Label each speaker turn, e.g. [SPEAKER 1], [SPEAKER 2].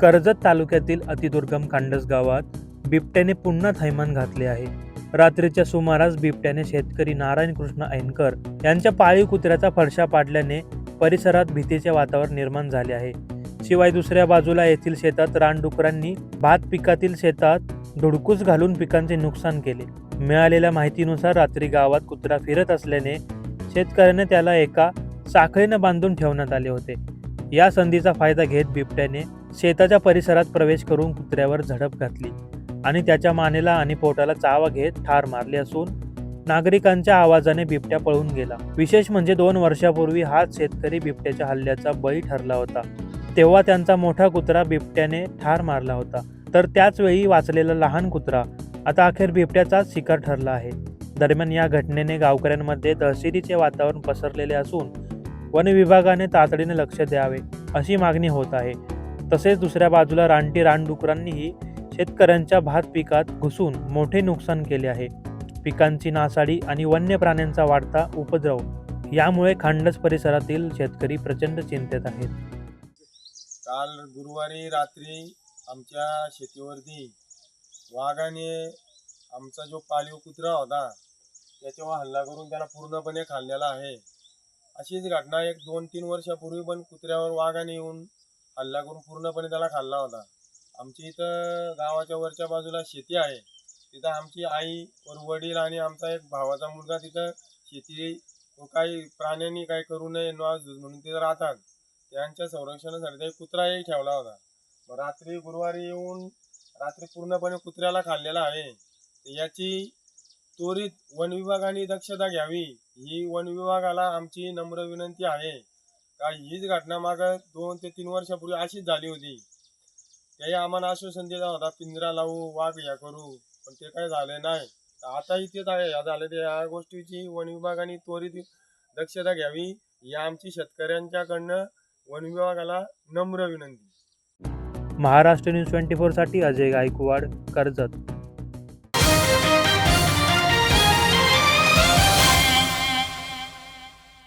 [SPEAKER 1] कर्जत तालुक्यातील अतिदुर्गम खांडस गावात बिबट्याने पुन्हा थैमान घातले आहे. रात्रीच्या सुमारास बिबट्याने शेतकरी नारायण कृष्ण ऐनकर यांच्या पाळीव कुत्र्याचा फरशा पाडल्याने परिसरात भीतीचे वातावरण निर्माण झाले आहे. शिवाय दुसऱ्या बाजूला येथील शेतात रानडुकरांनी भात पिकातील शेतात धुडकूस घालून पिकांचे नुकसान केले. मिळालेल्या माहितीनुसार रात्री गावात कुत्रा फिरत असल्याने शेतकऱ्याने त्याला एका साखळीनं बांधून ठेवण्यात आले होते. या संधीचा फायदा घेत बिबट्याने शेताच्या परिसरात प्रवेश करून कुत्र्यावर झडप घातली आणि त्याच्या मानेला आणि पोटाला चावा घेत ठार मारले असून नागरिकांच्या आवाजाने बिबट्या पळून गेला. विशेष म्हणजे दोन वर्षापूर्वी हाच शेतकरी बिबट्याच्या हल्ल्याचा बळी ठरला होता. तेव्हा त्यांचा मोठा कुत्रा बिबट्याने ठार मारला होता. तर त्याच वेळी वाचलेला लहान कुत्रा आता अखेर बिबट्याचाच शिकार ठरला आहे. दरम्यान या घटनेने गावकऱ्यांमध्ये दहशतीचे वातावरण पसरलेले असून वन विभागाने तातडीने लक्ष द्यावे अशी मागणी होत आहे. तसेच दुसऱ्या बाजूला रानटी रानडुकरांनीही शेतकऱ्यांच्या भात पिकात घुसून मोठे नुकसान केले आहे. पिकांची नासाडी आणि वन्य प्राण्यांचा वाढता उपद्रव यामुळे खांडस परिसरातील शेतकरी प्रचंड चिंतेत आहेत.
[SPEAKER 2] काल गुरुवारी रात्री आमच्या शेतीवरती वाघाने आमचा जो पाळीव कुत्रा होता त्याच्यावर हल्ला करून त्याला पूर्णपणे खाल्लेला आहे. अशीच घटना एक दोन तीन वर्षापूर्वी पण कुत्र्यावर वाघाने येऊन हल्ला करून पूर्णपणे त्याला खाल्ला होता. आमची इथं गावाच्या वरच्या बाजूला शेती आहे. तिथं आमची आई वर वडील आणि आमचा एक भावाचा मुलगा तिथं शेती काही प्राण्यांनी काही करू नये नॉस म्हणून तिथं राहतात. त्यांच्या संरक्षणासाठी ते कुत्राही ठेवला होता. मग रात्री गुरुवारी येऊन रात्री पूर्णपणे कुत्र्याला खाल्लेला आहे. याची त्वरित वन विभागाने दक्षता घ्यावी. ही वन विभागाला आमची नम्र विनंती आहे. का हीच घटना माग दोन ते तीन वर्षापूर्वी अशीच झाली होती. त्याही आम्हाला आश्वासन दिला होता पिंजरा लावू वाघ या करू पण ते काय झाले नाही. आताही तेच आहे या झाले ते या गोष्टीची वन विभागाने त्वरित दक्षता घ्यावी ही आमची शेतकऱ्यांच्याकडनं वन विभागाला नम्र विनंती.
[SPEAKER 1] महाराष्ट्र न्यूज ट्वेंटी फोरसाठी अजय गायकवाड कर्जत.